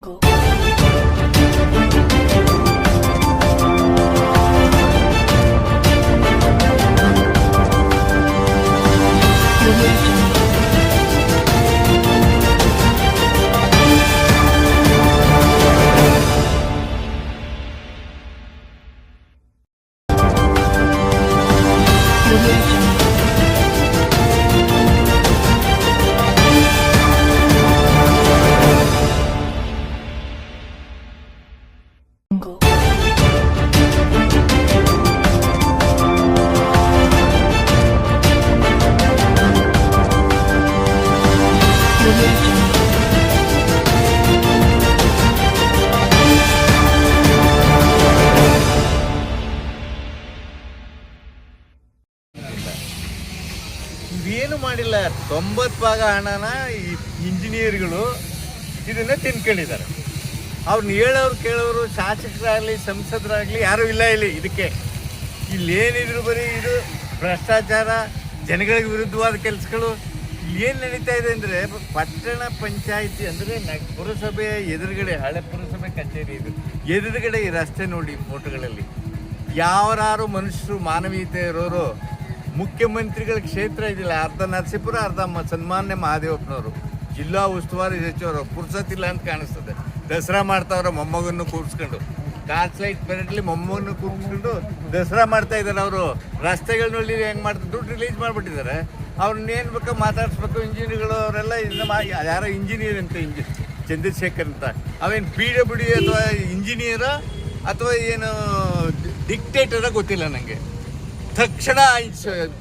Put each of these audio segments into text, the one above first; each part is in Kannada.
Go. ಮಾಡಿಲ್ಲ. ತೊಂಬತ್ತು ಭಾಗ ಹಣನ ಈ ಇಂಜಿನಿಯರ್ಗಳು ಇದನ್ನ ತಿನ್ಕೊಂಡಿದ್ದಾರೆ. ಅವ್ರನ್ನ ಹೇಳೋರು ಕೇಳೋರು, ಶಾಸಕರಾಗಲಿ, ಸಂಸದರಾಗಲಿ ಯಾರೂ ಇಲ್ಲ ಇಲ್ಲಿ ಇದಕ್ಕೆ. ಇಲ್ಲಿ ಏನಿದ್ರು ಬರೀ ಇದು ಭ್ರಷ್ಟಾಚಾರ, ಜನಗಳಿಗೆ ವಿರುದ್ಧವಾದ ಕೆಲಸಗಳು. ಏನು ನಡೀತಾ ಇದೆ ಅಂದರೆ ಪಟ್ಟಣ ಪಂಚಾಯಿತಿ ಅಂದರೆ ನ ಪುರಸಭೆಯ ಎದುರುಗಡೆ, ಹಳೆ ಪುರಸಭೆ ಕಚೇರಿ ಇದು. ಎದುರುಗಡೆ ಈ ರಸ್ತೆ ನೋಡಿ ಫೋಟೋಗಳಲ್ಲಿ ಯಾವ್ಯಾರು ಮನುಷ್ಯರು, ಮಾನವೀಯತೆ ಇರೋರು ಮುಖ್ಯಮಂತ್ರಿಗಳ ಕ್ಷೇತ್ರ ಇದಿಲ್ಲ. ಅರ್ಧ ನರಸೀಪುರ, ಅರ್ಧ ಸನ್ಮಾನ್ಯ ಮಹಾದೇವಪ್ಪನವರು. ಜಿಲ್ಲಾ ಉಸ್ತುವಾರಿ ಸಚಿವರು ಪುರ್ಸತ್ತಿಲ್ಲ ಅಂತ ಕಾಣಿಸ್ತದೆ. ದಸರಾ ಮಾಡ್ತಾವ್ರೆ ಮೊಮ್ಮಗನ್ನು ಕೂರಿಸ್ಕೊಂಡು. ಟಾರ್ಚ್ ಲೈಟ್ ಪೆರೆಟ್ಲಿ ಮೊಮ್ಮಗನ್ನು ಕೂರಿಸ್ಕೊಂಡು ದಸರಾ ಮಾಡ್ತಾ ಇದ್ದಾರೆ ಅವರು. ರಸ್ತೆಗಳನ್ನಲ್ಲಿ ಹೆಂಗೆ ಮಾಡ್ತಾರೆ? ದುಡ್ಡು ರಿಲೀಸ್ ಮಾಡಿಬಿಟ್ಟಿದ್ದಾರೆ. ಅವ್ರನ್ನ ಏನು ಬೇಕೋ ಮಾತಾಡಿಸ್ಬೇಕು ಇಂಜಿನಿಯರ್ಗಳು ಅವರೆಲ್ಲ ಯಾರೋ ಇಂಜಿನಿಯರ್ ಅಂತ ಇಂಜಿ, ಚಂದ್ರಶೇಖರ್ ಅಂತ. ಅವೇನು ಪಿ ಡಬ್ಲ್ಯೂ ಡಿ ಅಥವಾ ಇಂಜಿನಿಯರ ಅಥವಾ ಏನು ಡಿಕ್ಟೇಟರ ಗೊತ್ತಿಲ್ಲ ನನಗೆ ತಕ್ಷಣ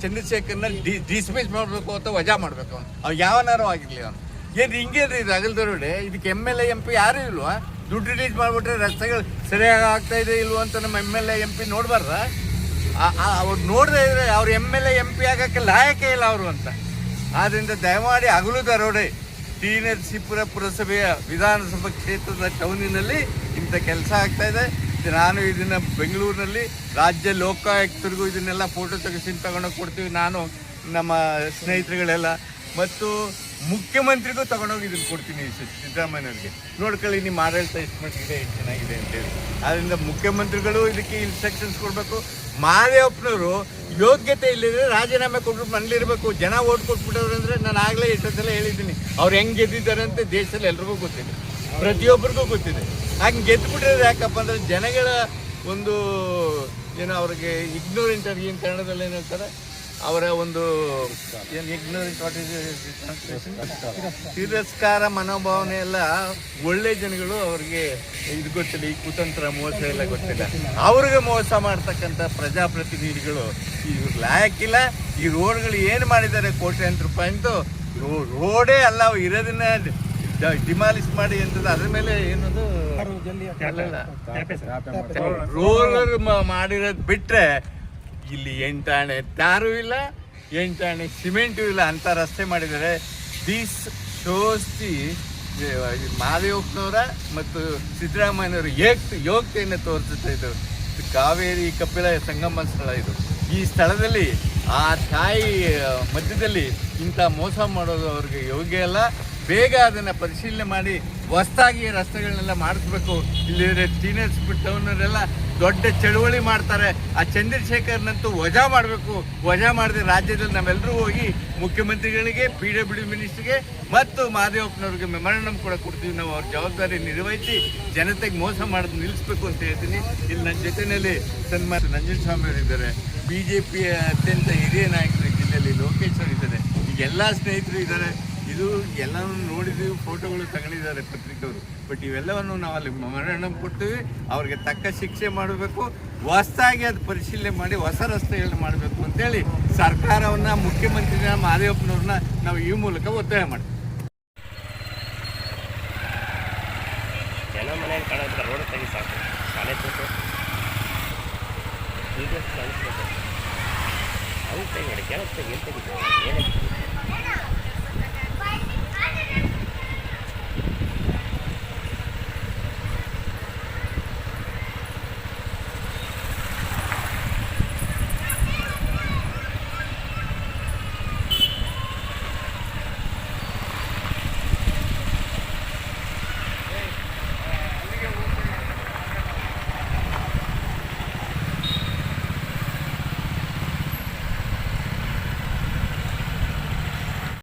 ಚಂದ್ರಶೇಖರ್ನ ಡಿ ಡಿಸ್ಮಿಸ್ ಮಾಡಬೇಕು ಅಂತ ವಜಾ ಮಾಡಬೇಕು ಅವ್ನು. ಅವ್ ಯಾವನಾರು ಆಗಿರಲಿ ಅವನು. ಏನು ಹಿಂಗೇನ್ರಿ ಇದು ಅಗಲ್ದರೋಡೆ ಇದಕ್ಕೆ M L A M P ಯಾರೂ ಇಲ್ವಾ? ದುಡ್ಡು ರಿಲೀಸ್ ಮಾಡಿಬಿಟ್ರೆ ರಸ್ತೆಗಳು ಸರಿಯಾಗಿ ಆಗ್ತಾ ಇದೆ ಇಲ್ವೋ ಅಂತ ನಮ್ಮ M L A M P ನೋಡ್ಬಾರ್ದ? ಅವ್ರು ನೋಡದೇ ಇದ್ರೆ ಅವ್ರು M L A M P ಆಗಕ್ಕೆ ಲಾಯಕೇ ಇಲ್ಲ ಅವರು ಅಂತ. ಆದ್ದರಿಂದ ದಯಮಾಡಿ ಹಗಲು ದರೋಡೆ ಟಿ ನರಸೀಪುರ ಪುರಸಭೆಯ ವಿಧಾನಸಭಾ ಕ್ಷೇತ್ರದ ಟೌನಿನಲ್ಲಿ ಇಂಥ ಕೆಲಸ ಆಗ್ತಾ ಇದೆ. ಇದು ನಾನು ಇದನ್ನ ಬೆಂಗಳೂರಿನಲ್ಲಿ ರಾಜ್ಯ ಲೋಕಾಯುಕ್ತರಿಗೂ ಇದನ್ನೆಲ್ಲ ಫೋಟೋ ತೆಗೆಸಿ ತಗೊಂಡೋಗಿ ಕೊಡ್ತೀವಿ. ನಾನು, ನಮ್ಮ ಸ್ನೇಹಿತರುಗಳೆಲ್ಲ. ಮತ್ತು ಮುಖ್ಯಮಂತ್ರಿಗೂ ತಗೊಂಡೋಗಿ ಇದನ್ನು ಕೊಡ್ತೀನಿ ಸಿದ್ದರಾಮಯ್ಯವ್ರಿಗೆ ನೋಡ್ಕೊಳ್ಳಿ, ನಿಮ್ಮ ಆಡಳಿತ ಎಷ್ಟು ಮಟ್ಟಿಗಿದೆ ಎಷ್ಟು ಚೆನ್ನಾಗಿದೆ ಅಂತೇಳಿ ಆದ್ದರಿಂದ ಮುಖ್ಯಮಂತ್ರಿಗಳು ಇದಕ್ಕೆ ಇನ್ಸ್ಟ್ರಕ್ಷನ್ಸ್ ಕೊಡಬೇಕು. ಮಾದೇವಪ್ಪನವರು ಯೋಗ್ಯತೆ ಇಲ್ಲದೆ ರಾಜೀನಾಮೆ ಕೊಟ್ಬಿಟ್ಟು ಮನೇಲಿರಬೇಕು. ಜನ ಓಟ್ ಕೊಟ್ಬಿಟ್ಟವ್ರು ಅಂದರೆ ನಾನು ಆಗಲೇ ಎಷ್ಟೊತ್ತೆಲ್ಲ ಹೇಳಿದ್ದೀನಿ. ಅವ್ರು ಹೆಂಗೆ ಗೆದ್ದಿದ್ದಾರೆ ಅಂತ ದೇಶದಲ್ಲಿ ಎಲ್ರಿಗೂ ಗೊತ್ತಿದೆ ಪ್ರತಿಯೊಬ್ಬರಿಗೂ ಗೊತ್ತಿದೆ. ಹಂಗೆ ಗೆದ್ದುಬಿಟ್ಟಿರೋದು ಯಾಕಪ್ಪ ಅಂದ್ರೆ ಜನಗಳ ಒಂದು ಏನು ಅವ್ರಿಗೆ ಇಗ್ನೋರೆಂಟ್ ಅವ್ರಿಗೆ ಏನು ಕನ್ನಡದಲ್ಲಿ ಏನು ಹೇಳ್ತಾರೆ, ಅವರ ಒಂದು ಏನು ಇಗ್ನೋರೆಂಟ್ ವಾಟ್ ಇಸ್ ತಿರಸ್ಕಾರ, ಮನೋಭಾವನೆ ಎಲ್ಲ ಒಳ್ಳೆ ಜನಗಳು ಅವ್ರಿಗೆ ಇದು ಗೊತ್ತಿಲ್ಲ, ಈ ಕುತಂತ್ರ ಮೋಸ ಎಲ್ಲ ಗೊತ್ತಿಲ್ಲ. ಅವ್ರಿಗೆ ಮೋಸ ಮಾಡ್ತಕ್ಕಂಥ ಪ್ರಜಾಪ್ರತಿನಿಧಿಗಳು ಇವ್ರು ಲಾಯಕ್ಕಿಲ್ಲ. ಈ ರೋಡ್ಗಳು ಏನು ಮಾಡಿದ್ದಾರೆ ಕೋಟ್ಯಾಂತರ ರೂಪಾಯಿ ಅಂತೂ ರೋಡೇ ಅಲ್ಲ, ಇರೋದನ್ನ ಡಿಮಾಲಿಸ್ ಮಾಡಿ ಅಂತದ ಅದ್ರ ಮೇಲೆ ಏನದು. ರೋಲರ್ ಮಾಡಿರೋದು ಬಿಟ್ರೆ ಇಲ್ಲಿ ಎಂಟಾಣೆ ತಾರು ಇಲ್ಲ ಎಂಟಾಣೆ ಸಿಮೆಂಟು ಇಲ್ಲ ಅಂತ ರಸ್ತೆ ಮಾಡಿದ್ದಾರೆ. ದಿಸ್ ಶೋಸ್ ದಿ ಮಹಾದೇವಪ್ಪನವರ ಮತ್ತು ಸಿದ್ದರಾಮಯ್ಯನವರು ಏಕ್ ಯೋಗ್ಯತೆಯನ್ನು ತೋರಿಸುತ್ತೆ ಇದು. ಇದು ಕಾವೇರಿ ಕಪಿಲ ಸಂಗಮ ಸ್ಥಳ ಇದು. ಈ ಸ್ಥಳದಲ್ಲಿ ಆ ತಾಯಿ ಮಧ್ಯದಲ್ಲಿ ಇಂಥ ಮೋಸ ಮಾಡೋದು ಅವ್ರಿಗೆ ಯೋಗ್ಯ ಅಲ್ಲ. ಬೇಗ ಅದನ್ನು ಪರಿಶೀಲನೆ ಮಾಡಿ ಹೊಸ್ದಾಗಿ ರಸ್ತೆಗಳನ್ನೆಲ್ಲ ಮಾಡಿಸ್ಬೇಕು. ಇಲ್ಲಿದ್ರೆ ಟೀನೇಜ್ ಟೌನರೆಲ್ಲ ದೊಡ್ಡ ಚಳುವಳಿ ಮಾಡ್ತಾರೆ. ಆ ಚಂದ್ರಶೇಖರ್ನಂತೂ ವಜಾ ಮಾಡಬೇಕು. ವಜಾ ಮಾಡಿದ್ರೆ ರಾಜ್ಯದಲ್ಲಿ ನಾವೆಲ್ಲರೂ ಹೋಗಿ ಮುಖ್ಯಮಂತ್ರಿಗಳಿಗೆ ಪಿ ಡಬ್ಲ್ಯೂ ಮಿನಿಸ್ಟ್ರಿಗೆ ಮತ್ತು ಮಹಾದೇವಪ್ಪನವ್ರಿಗೆ ಮೆಮೊರಂಡಮ್ ಕೂಡ ಕೊಡ್ತೀವಿ. ನಾವು ಅವ್ರ ಜವಾಬ್ದಾರಿ ನಿರ್ವಹಿಸಿ ಜನತೆಗೆ ಮೋಸ ಮಾಡೋದು ನಿಲ್ಲಿಸ್ಬೇಕು ಅಂತ ಹೇಳ್ತೀನಿ. ಇಲ್ಲಿ ನನ್ನ ಜೊತೆಯಲ್ಲಿ ಸನ್ಮಾನ ನಂಜನ್ ಸ್ವಾಮಿ ಇದ್ದಾರೆ. ಬಿ ಜೆ ಪಿಯ ಅತ್ಯಂತ ಹಿರಿಯ ನಾಯಕರು ಜಿಲ್ಲೆಯಲ್ಲಿ ಲೋಕೇಶ್ ಅವರು ಇದ್ದಾರೆ. ಈಗ ಎಲ್ಲ ಸ್ನೇಹಿತರು ಇದ್ದಾರೆ. ಇದು ಎಲ್ಲವನ್ನು ನೋಡಿದ್ದೀವಿ ಫೋಟೋಗಳು ತಗೊಂಡಿದ್ದಾರೆ ಪತ್ರಿಕೆಯವರು. ಬಟ್ ಇವೆಲ್ಲವನ್ನು ನಾವು ಅಲ್ಲಿ ಮರಣ ಕೊಡ್ತೀವಿ, ಅವ್ರಿಗೆ ತಕ್ಕ ಶಿಕ್ಷೆ ಮಾಡಬೇಕು, ಹೊಸದಾಗಿ ಅದು ಪರಿಶೀಲನೆ ಮಾಡಿ, ಹೊಸ ರಸ್ತೆಗಳನ್ನ ಮಾಡಬೇಕು ಅಂತೇಳಿ ಸರ್ಕಾರವನ್ನು, ಮುಖ್ಯಮಂತ್ರಿನ ಮಹಾದೇವಪ್ಪನವ್ರನ್ನ ನಾವು ಈ ಮೂಲಕ ಒತ್ತಾಯ ಮಾಡ್ತೀವಿ. ಜನ ಕಾಣೋದ್ರ ರೋಡ್ ಏನು ತೆಗಿತಾರೆ